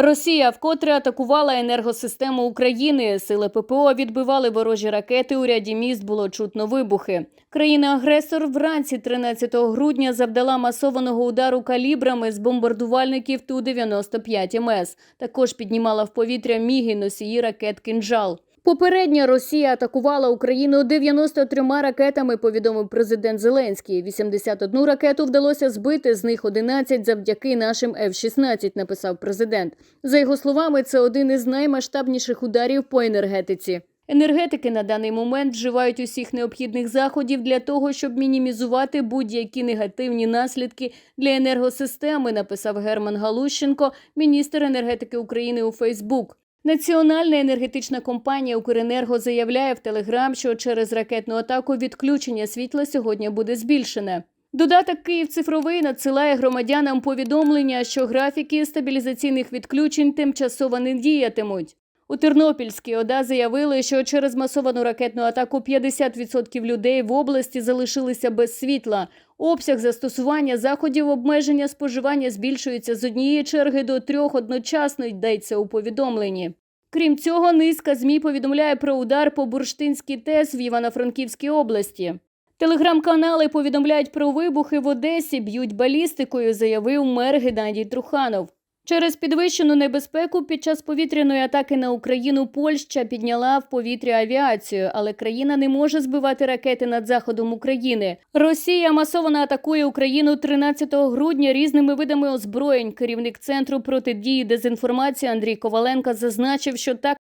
Росія вкотре атакувала енергосистему України. Сили ППО відбивали ворожі ракети. У ряді міст було чутно вибухи. Країна-агресор вранці 13 грудня завдала масованого удару калібрами з бомбардувальників Ту-95 МС. Також піднімала в повітря міги носії ракет «Кинжал». Попередньо Росія атакувала Україну 93 ракетами, повідомив президент Зеленський. 81 ракету вдалося збити, з них 11 завдяки нашим F-16, написав президент. За його словами, це один із наймасштабніших ударів по енергетиці. Енергетики на даний момент вживають усіх необхідних заходів для того, щоб мінімізувати будь-які негативні наслідки для енергосистеми, написав Герман Галущенко, міністр енергетики України у Фейсбук. Національна енергетична компанія Укренерго заявляє в Телеграм, що через ракетну атаку відключення світла сьогодні буде збільшене. Додаток Київ цифровий надсилає громадянам повідомлення, що графіки стабілізаційних відключень тимчасово не діятимуть. У Тернопільській ОДА заявили, що через масовану ракетну атаку 50% людей в області залишилися без світла. Обсяг застосування заходів обмеження споживання збільшується з однієї черги до трьох одночасно йдеться у повідомленні. Крім цього, низка ЗМІ повідомляє про удар по Бурштинській ТЕС в Івано-Франківській області. Телеграм-канали повідомляють про вибухи в Одесі, б'ють балістикою, заявив мер Геннадій Труханов. Через підвищену небезпеку під час повітряної атаки на Україну Польща підняла в повітря авіацію, але країна не може збивати ракети над заходом України. Росія масово атакує Україну 13 грудня різними видами озброєнь. Керівник центру протидії дезінформації Андрій Коваленко зазначив, що так